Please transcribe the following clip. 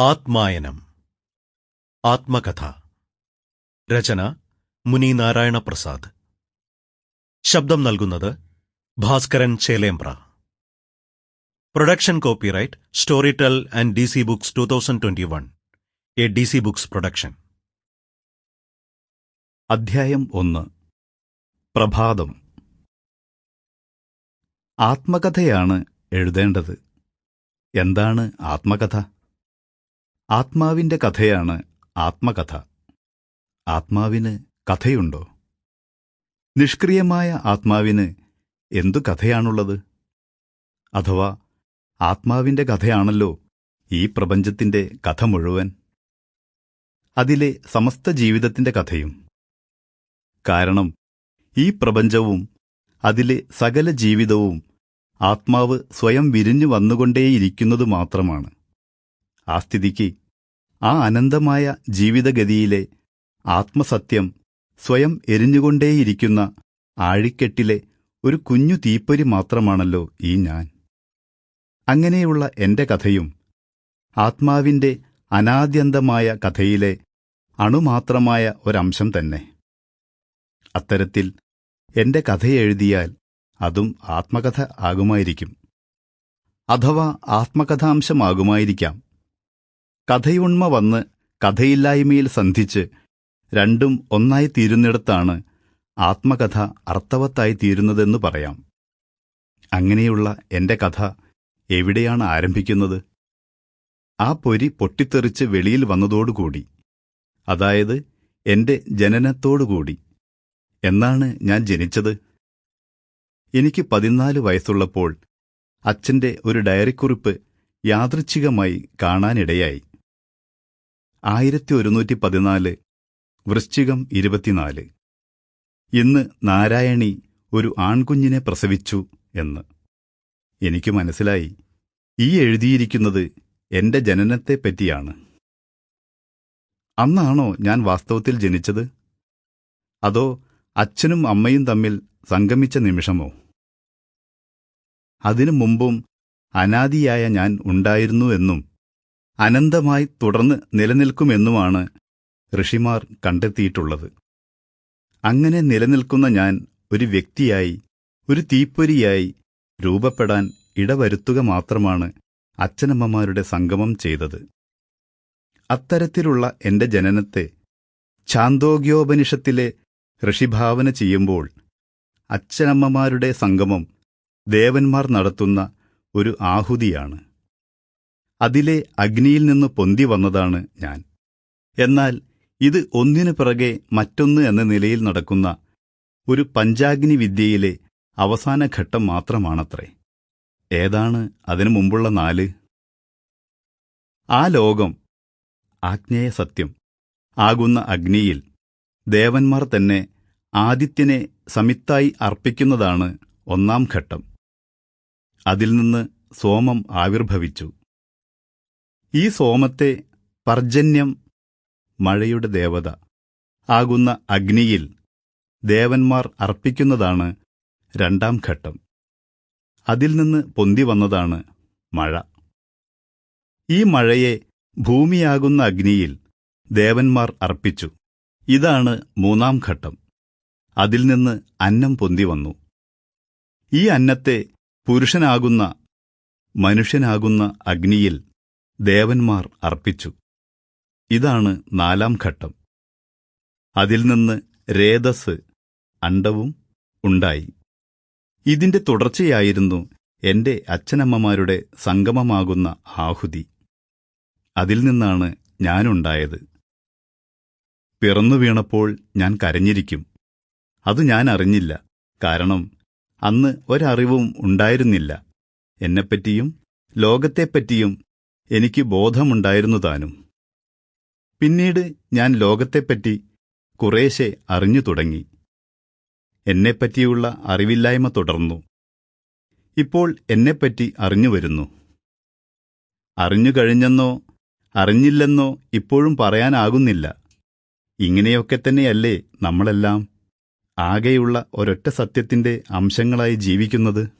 ആത്മായനം. ആത്മകഥ. രചന മുനി നാരായണ പ്രസാദ് ശബ്ദം നൽകുന്നത് Bhaskaran Chelembra production copyright storytel and D C books two thousand twenty one. A D C books production. അധ്യായം ഒന്ന്. പ്രഭാതം. ആത്മകഥയാണ് എഴുതേണ്ടത്. എന്താണ് ആത്മകഥ? ആത്മാവിന്റെ കഥയാണ് ആത്മകഥ. ആത്മാവിന് കഥയുണ്ടോ? നിഷ്ക്രിയമായ ആത്മാവിന് എന്തു കഥയാണുള്ളത്? അഥവാ ആത്മാവിന്റെ കഥയാണല്ലോ ഈ പ്രപഞ്ചത്തിന്റെ കഥ മുഴുവൻ? അതിലെ സമസ്ത ജീവിതത്തിന്റെ കഥയും. കാരണം ഈ പ്രപഞ്ചവും അതിലെ സകല ജീവിതവും ആത്മാവ് സ്വയം വിരിഞ്ഞു വന്നുകൊണ്ടേയിരിക്കുന്നതു മാത്രമാണ്. ആ സ്ഥിതിക്ക് ആ അനന്തമായ ജീവിതഗതിയിലെ ആത്മസത്യം സ്വയം എരിഞ്ഞുകൊണ്ടേയിരിക്കുന്ന ആഴിക്കെട്ടിലെ ഒരു കുഞ്ഞു തീപ്പൊരി മാത്രമാണല്ലോ ഈ ഞാൻ. അങ്ങനെയുള്ള എന്റെ കഥയും ആത്മാവിന്റെ അനാദ്യന്തമായ കഥയിലെ അണുമാത്രമായ ഒരംശം തന്നെ. അത്തരത്തിൽ എന്റെ കഥയെഴുതിയാൽ അതും ആത്മകഥ ആകുമായിരിക്കും. അഥവാ ആത്മകഥാംശമാകുമായിരിക്കാം കഥയുണ്മ വന്ന് കഥയില്ലായ്മയിൽ സന്ധിച്ച് രണ്ടും ഒന്നായി തീരുന്നിടത്താണ് ആത്മകഥ അർത്ഥവത്തായി തീരുന്നതെന്ന് പറയാം. അങ്ങനെയുള്ള എന്റെ കഥ എവിടെയാണ് ആരംഭിക്കുന്നത്? ആ പൊരി പൊട്ടിത്തെറിച്ച് വെളിയിൽ വന്നതോടുകൂടി അതായത് എന്റെ ജനനത്തോടുകൂടി എന്നാണ് ഞാൻ ജനിച്ചത്. എനിക്ക് പതിനാല് വയസ്സുള്ളപ്പോൾ അച്ഛന്റെ ഒരു ഡയറിക്കുറിപ്പ് യാദൃച്ഛികമായി കാണാനിടയായി. ആയിരത്തി ഒരുന്നൂറ്റി പതിനാല് വൃശ്ചികം ഇരുപത്തിനാല്. ഇന്ന് നാരായണി ഒരു ആൺകുഞ്ഞിനെ പ്രസവിച്ചു എന്ന്. എനിക്ക് മനസ്സിലായി. ഈ എഴുതിയിരിക്കുന്നത് എന്റെ ജനനത്തെപ്പറ്റിയാണ് അന്നാണോ ഞാൻ വാസ്തവത്തിൽ ജനിച്ചത്? അതോ അച്ഛനും അമ്മയും തമ്മിൽ സംഗമിച്ച നിമിഷമോ? അതിനു മുമ്പും അനാദിയായ ഞാൻ ഉണ്ടായിരുന്നുവെന്നും അനന്തമായി തുടർന്ന് നിലനിൽക്കുമെന്നുമാണ് ഋഷിമാർ കണ്ടെത്തിയിട്ടുള്ളത്. അങ്ങനെ നിലനിൽക്കുന്ന ഞാൻ ഒരു വ്യക്തിയായി ഒരു തീപ്പൊരിയായി രൂപപ്പെടാൻ ഇടവരുത്തുക മാത്രമാണ് അച്ഛനമ്മമാരുടെ സംഗമം ചെയ്തത്. അത്തരത്തിലുള്ള എന്റെ ജനനത്തെ ഛാന്തോഗ്യോപനിഷത്തിലെ ഋഷിഭാവന ചെയ്യുമ്പോൾ അച്ഛനമ്മമാരുടെ സംഗമം ദേവന്മാർ നടത്തുന്ന ഒരു ആഹുതിയാണ്. അതിലെ അഗ്നിയിൽ നിന്ന് പൊന്തി വന്നതാണ് ഞാൻ. എന്നാൽ ഇത് ഒന്നിനു പിറകെ മറ്റൊന്ന് എന്ന നിലയിൽ നടക്കുന്ന ഒരു പഞ്ചാഗ്നി വിദ്യയിലെ അവസാന ഘട്ടം മാത്രമാണത്രേ. ഏതാണ് അതിനു മുമ്പുള്ള നാല്? ആ ലോകം ആജ്ഞേയ സത്യം ആകുന്ന അഗ്നിയിൽ ദേവന്മാർ തന്നെ ആദിത്യനെ സമിത്തായി അർപ്പിക്കുന്നതാണ് ഒന്നാം ഘട്ടം. അതിൽ നിന്ന് സോമം ആവിർഭവിച്ചു. ഈ സോമത്തെ പർജന്യം മഴയുടെ ദേവത ആകുന്ന അഗ്നിയിൽ ദേവന്മാർ അർപ്പിക്കുന്നതാണ് രണ്ടാം ഘട്ടം. അതിൽ നിന്ന് പൊന്തി വന്നതാണ് മഴ. ഈ മഴയെ ഭൂമിയാകുന്ന അഗ്നിയിൽ ദേവന്മാർ അർപ്പിച്ചു. ഇതാണ് മൂന്നാം ഘട്ടം. അതിൽ നിന്ന് അന്നം പൊന്തി വന്നു. ഈ അന്നത്തെ പുരുഷനാകുന്ന മനുഷ്യനാകുന്ന അഗ്നിയിൽ ദേവന്മാർ അർപ്പിച്ചു. ഇതാണ് നാലാം ഘട്ടം. അതിൽ നിന്ന് രേതസ് അണ്ടവും ഉണ്ടായി. ഇതിന്റെ തുടർച്ചയായിരുന്നു എന്റെ അച്ഛനമ്മമാരുടെ സംഗമമാകുന്ന ആഹുതി. അതിൽ നിന്നാണ് ഞാനുണ്ടായത്. പിറന്നു വീണപ്പോൾ ഞാൻ കരഞ്ഞിരിക്കും. അത് ഞാൻ അറിഞ്ഞില്ല. കാരണം അന്ന് ഒരറിവും ഉണ്ടായിരുന്നില്ല. എന്നെപ്പറ്റിയും ലോകത്തെപ്പറ്റിയും എനിക്ക് ബോധമുണ്ടായിരുന്നു താനും. പിന്നീട് ഞാൻ ലോകത്തെപ്പറ്റി കുറേശ്ശെ അറിഞ്ഞു തുടങ്ങി. എന്നെപ്പറ്റിയുള്ള അറിവില്ലായ്മ തുടർന്നു. ഇപ്പോൾ എന്നെപ്പറ്റി അറിഞ്ഞു കഴിഞ്ഞെന്നോ അറിഞ്ഞില്ലെന്നോ ഇപ്പോഴും പറയാനാകുന്നില്ല. ഇങ്ങനെയൊക്കെ തന്നെയല്ലേ നമ്മളെല്ലാം ആകെയുള്ള ഒരൊറ്റ സത്യത്തിന്റെ അംശങ്ങളായി ജീവിക്കുന്നത്?